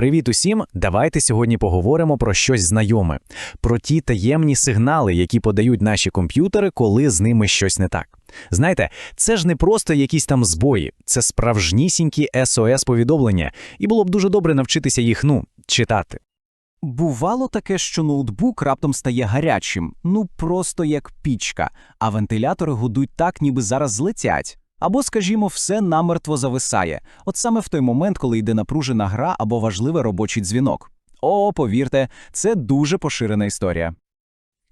Привіт усім! Давайте сьогодні поговоримо про щось знайоме, про ті таємні сигнали, які подають наші комп'ютери, коли з ними щось не так. Знаєте, це ж не просто якісь там збої, це справжнісінькі sos повідомлення, і було б дуже добре навчитися їх ну читати. Бувало таке, що ноутбук раптом стає гарячим, ну просто як пічка, а вентилятори гудуть так, ніби зараз злетять. Або, скажімо, все намертво зависає, от саме в той момент, коли йде напружена гра або важливий робочий дзвінок. О, повірте, це дуже поширена історія.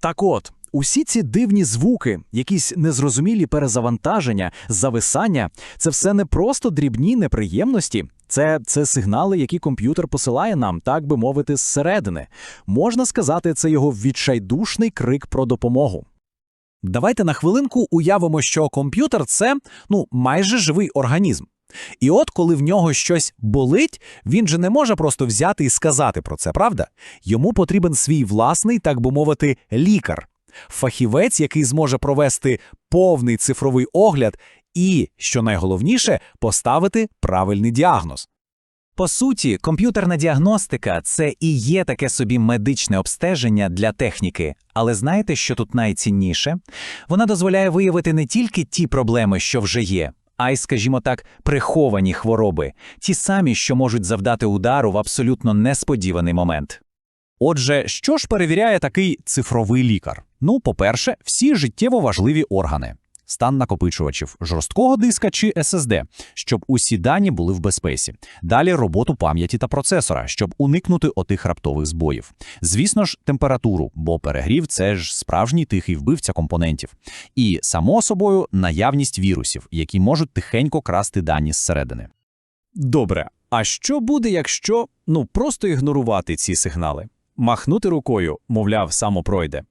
Так от, усі ці дивні звуки, якісь незрозумілі перезавантаження, зависання це все не просто дрібні неприємності, це, це сигнали, які комп'ютер посилає нам, так би мовити, зсередини. Можна сказати, це його відчайдушний крик про допомогу. Давайте на хвилинку уявимо, що комп'ютер це ну майже живий організм. І от коли в нього щось болить, він же не може просто взяти і сказати про це, правда? Йому потрібен свій власний, так би мовити, лікар, фахівець, який зможе провести повний цифровий огляд і, що найголовніше, поставити правильний діагноз. По суті, комп'ютерна діагностика це і є таке собі медичне обстеження для техніки. Але знаєте, що тут найцінніше? Вона дозволяє виявити не тільки ті проблеми, що вже є, а й, скажімо так, приховані хвороби, ті самі, що можуть завдати удару в абсолютно несподіваний момент. Отже, що ж перевіряє такий цифровий лікар? Ну, по-перше, всі життєво важливі органи. Стан накопичувачів жорсткого диска чи SSD, щоб усі дані були в безпеці. Далі роботу пам'яті та процесора, щоб уникнути отих раптових збоїв. Звісно ж, температуру, бо перегрів це ж справжній тихий вбивця компонентів. І, само собою, наявність вірусів, які можуть тихенько красти дані зсередини. Добре, а що буде, якщо ну просто ігнорувати ці сигнали? Махнути рукою, мовляв, само пройде.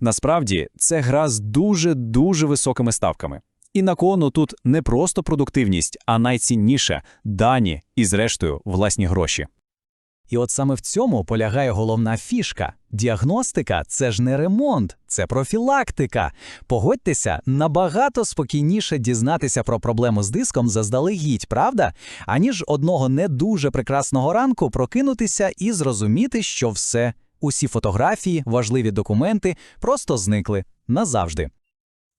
Насправді, це гра з дуже-дуже високими ставками. І на кону тут не просто продуктивність, а найцінніше дані і, зрештою, власні гроші. І от саме в цьому полягає головна фішка. Діагностика це ж не ремонт, це профілактика. Погодьтеся, набагато спокійніше дізнатися про проблему з диском заздалегідь, правда? Аніж одного не дуже прекрасного ранку прокинутися і зрозуміти, що все, усі фотографії, важливі документи просто зникли назавжди.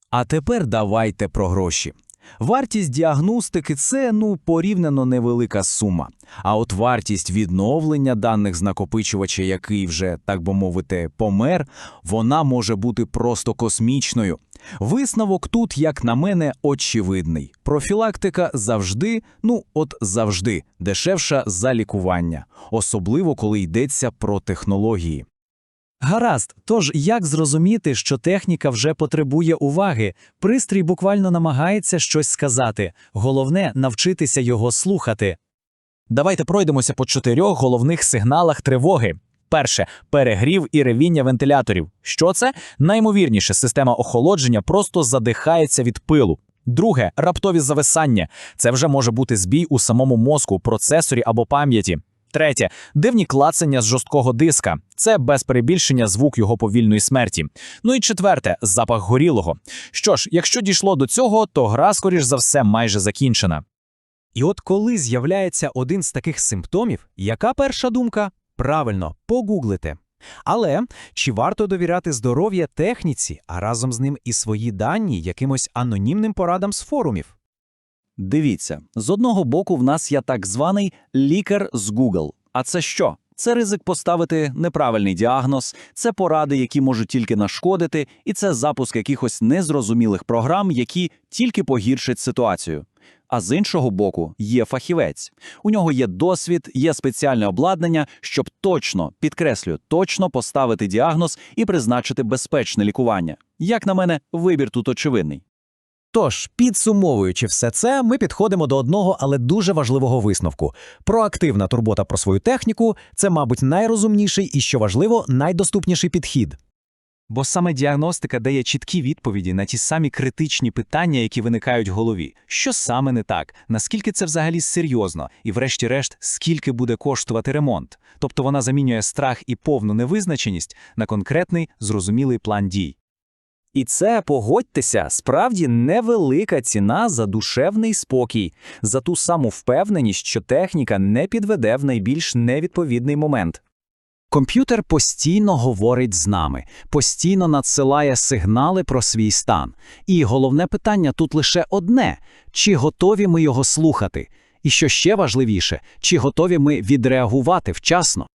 А тепер давайте про гроші. Вартість діагностики це ну порівняно невелика сума. А от вартість відновлення даних з накопичувача, який вже, так би мовити, помер, вона може бути просто космічною. Висновок тут, як на мене, очевидний. Профілактика завжди, ну от завжди, дешевша за лікування, особливо коли йдеться про технології. Гаразд, тож як зрозуміти, що техніка вже потребує уваги? Пристрій буквально намагається щось сказати. Головне навчитися його слухати. Давайте пройдемося по чотирьох головних сигналах тривоги. Перше перегрів і ревіння вентиляторів. Що це? Наймовірніше, система охолодження просто задихається від пилу. Друге раптові зависання. Це вже може бути збій у самому мозку, процесорі або пам'яті. Третє дивні клацання з жорсткого диска. Це без перебільшення звук його повільної смерті. Ну і четверте запах горілого. Що ж, якщо дійшло до цього, то гра, скоріш за все, майже закінчена. І от коли з'являється один з таких симптомів, яка перша думка? Правильно, погуглите. Але чи варто довіряти здоров'я техніці, а разом з ним і свої дані якимось анонімним порадам з форумів? Дивіться, з одного боку, в нас є так званий лікар з Google. А це що? Це ризик поставити неправильний діагноз, це поради, які можуть тільки нашкодити, і це запуск якихось незрозумілих програм, які тільки погіршать ситуацію. А з іншого боку, є фахівець. У нього є досвід, є спеціальне обладнання, щоб точно, підкреслюю, точно поставити діагноз і призначити безпечне лікування. Як на мене, вибір тут очевидний. Тож, підсумовуючи все це, ми підходимо до одного, але дуже важливого висновку: проактивна турбота про свою техніку це, мабуть, найрозумніший і, що важливо, найдоступніший підхід. Бо саме діагностика дає чіткі відповіді на ті самі критичні питання, які виникають в голові. Що саме не так, наскільки це взагалі серйозно, і, врешті-решт, скільки буде коштувати ремонт. Тобто вона замінює страх і повну невизначеність на конкретний зрозумілий план дій. І це, погодьтеся, справді невелика ціна за душевний спокій, за ту саму впевненість, що техніка не підведе в найбільш невідповідний момент. Комп'ютер постійно говорить з нами, постійно надсилає сигнали про свій стан. І головне питання тут лише одне: чи готові ми його слухати? І що ще важливіше, чи готові ми відреагувати вчасно?